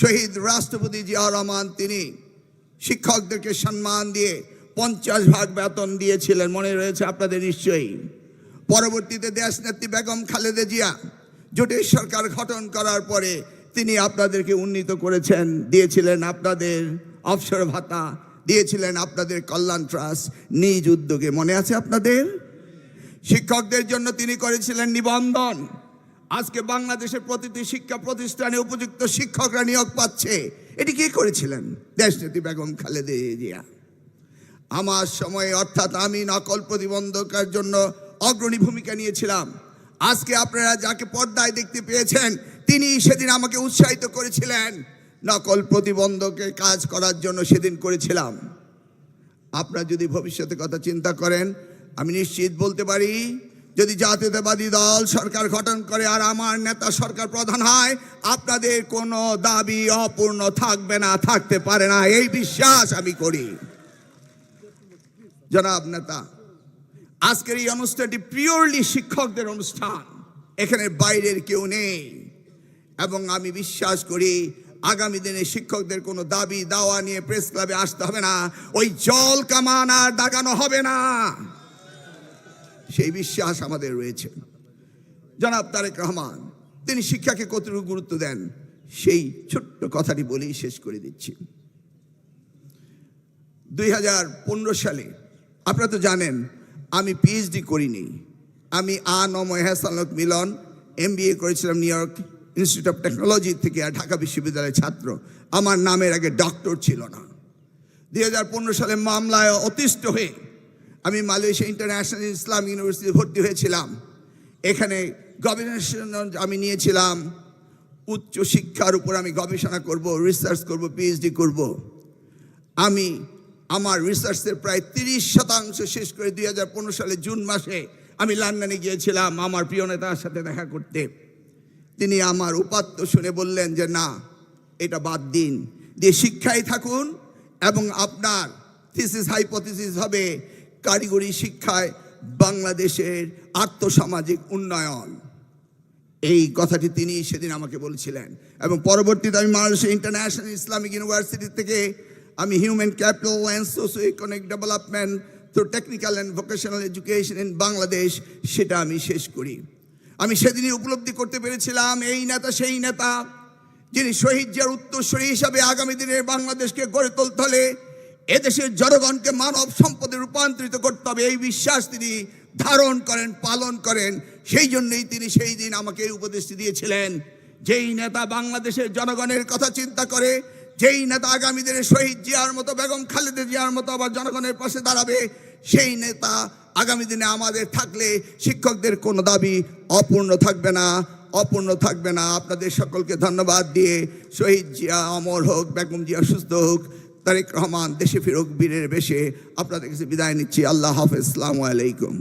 শহীদ রাষ্ট্রপতি জিয়া রহমান, তিনি শিক্ষকদেরকে সম্মান দিয়ে পঞ্চাশ ভাগ বেতন দিয়েছিলেন। মনে রয়েছে আপনাদের নিশ্চয়ই। পরবর্তীতে দেশনেত্রী বেগম খালেদা জিয়া জোটের সরকার গঠন করার পরে তিনি আপনাদেরকে উন্নীত করেছেন, দিয়েছিলেন আপনাদের অবসর ভাতা, দিয়েছিলেন আপনাদের কল্যাণ ট্রাস্ট নিজ উদ্যোগে। মনে আছে আপনাদের? শিক্ষকদের জন্য তিনি করেছিলেন নিবন্ধন। আজকে বাংলাদেশের প্রতিটি শিক্ষা প্রতিষ্ঠানে উপযুক্ত শিক্ষকরা নিয়োগ পাচ্ছে। এটি কি করেছিলেন? দেশনেত্রী বেগম খালেদা জিয়া। আমার সময়ে অর্থাৎ আমি নকল প্রতিবন্ধকের জন্য অগ্রণী ভূমিকা নিয়েছিলাম। আজকে আপনারা যাকে পর্দায় দেখতে পেয়েছেন, তিনি সেদিন আমাকে উৎসাহিত করেছিলেন। নকল প্রতিবন্ধকের কাজ করার জন্য সেদিন করেছিলাম। আপনারা যদি ভবিষ্যতে কথা চিন্তা করেন, আমি নিশ্চিত বলতে পারি যদি জাতীয়তাবাদী দল সরকার গঠন করে আর আমার নেতা সরকার প্রধান হয়, আপনাদের কোনো দাবি অপূর্ণ থাকবে না, থাকতে পারে না। এই বিশ্বাস আমি করি। জনাব নেতা, আজকের এই অনুষ্ঠানটি পিওরলি শিক্ষকদের অনুষ্ঠান। এখানে বাইরের কেউ নেই। এবং আমি বিশ্বাস করি, আগামী দিনে শিক্ষকদের কোনো দাবি, দাওয়া নিয়ে প্রেস ক্লাবে আসতে হবে না। ওই জল কামান আর দাগানো হবে না। সেই বিশ্বাস আমাদের রয়েছে। জনাব তারেক রহমান, তিনি শিক্ষাকে কতটুকু গুরুত্ব দেন, সেই ছোট্ট কথাটি বলেই শেষ করে দিচ্ছি। দুই হাজার পনেরো সালে, আপনারা তো জানেন, আমি পিএইচডি করিনি। আমি আনময় হাসানক মিলন এম করেছিলাম New York institute of technology থেকে, আর ঢাকা বিশ্ববিদ্যালয়ের ছাত্র। আমার নামের আগে ডক্টর ছিল না। দুই হাজার পনেরো সালে মামলায় অতিষ্ঠ হয়ে আমি মালয়েশিয়া ইন্টারন্যাশনাল ইসলাম ইউনিভার্সিটি ভর্তি হয়েছিলাম। এখানে গবেষণা আমি নিয়েছিলাম। উচ্চ শিক্ষার উপর আমি গবেষণা করব রিসার্চ করব পিএইচডি করব। আমি আমার রিসার্চের প্রায় তিরিশ শতাংশ শেষ করে দুই হাজার পনেরো সালে জুন মাসে আমি লন্ডনে গিয়েছিলাম আমার প্রিয় নেতার সাথে দেখা করতে। তিনি আমার উপাত্ত শুনে বললেন যে, না, এটা বাদ দিন। দিয়ে শিক্ষায় থাকুন এবং আপনার থিসিস হাইপোথিসিস হবে কারিগরি শিক্ষায় বাংলাদেশের আর্থসামাজিক উন্নয়ন। এই কথাটি তিনি সেদিন আমাকে বলছিলেন। এবং পরবর্তীতে আমি মালয়েশিয়া ইন্টারন্যাশনাল ইসলামিক ইউনিভার্সিটি থেকে আমি human capital and socio economic development through technical and vocational education in Bangladesh, সেটা আমি শেষ করি। আমি সেদিনই উপলব্ধি করতে পেরেছিলাম, এই নেতা, সেই নেতা, যিনি শহীদ জিয়ার উত্তরসূরি হিসাবে আগামী দিনে বাংলাদেশকে গড়ে তুলতে হলে এদেশের জনগণকে মানব সম্পদে রূপান্তরিত করতে হবে, এই বিশ্বাস তিনি ধারণ করেন, পালন করেন। সেই জন্যই তিনি সেই দিন আমাকে এই উপদেশটি দিয়েছিলেন। যেই নেতা বাংলাদেশের জনগণের কথা চিন্তা করে, যেই নেতা আগামী দিনে শহীদ জিয়ার মতো, বেগম খালেদা জিয়ার মতো আবার জনগণের পাশে দাঁড়াবে, সেই নেতা আগামী দিনে আমাদের থাকলে শিক্ষকদের কোনো দাবি অপূর্ণ থাকবে না, অপূর্ণ থাকবে না। আপনাদের সকলকে ধন্যবাদ দিয়ে শহীদ জিয়া অমর হোক, বেগম জিয়া সুস্থ হোক তারেক রহমান দেশে ফিরুক বীরের বেশে। আপনাদের কাছে বিদায় নিচ্ছি। আল্লাহ হাফেজ আসসালামু আলাইকুম।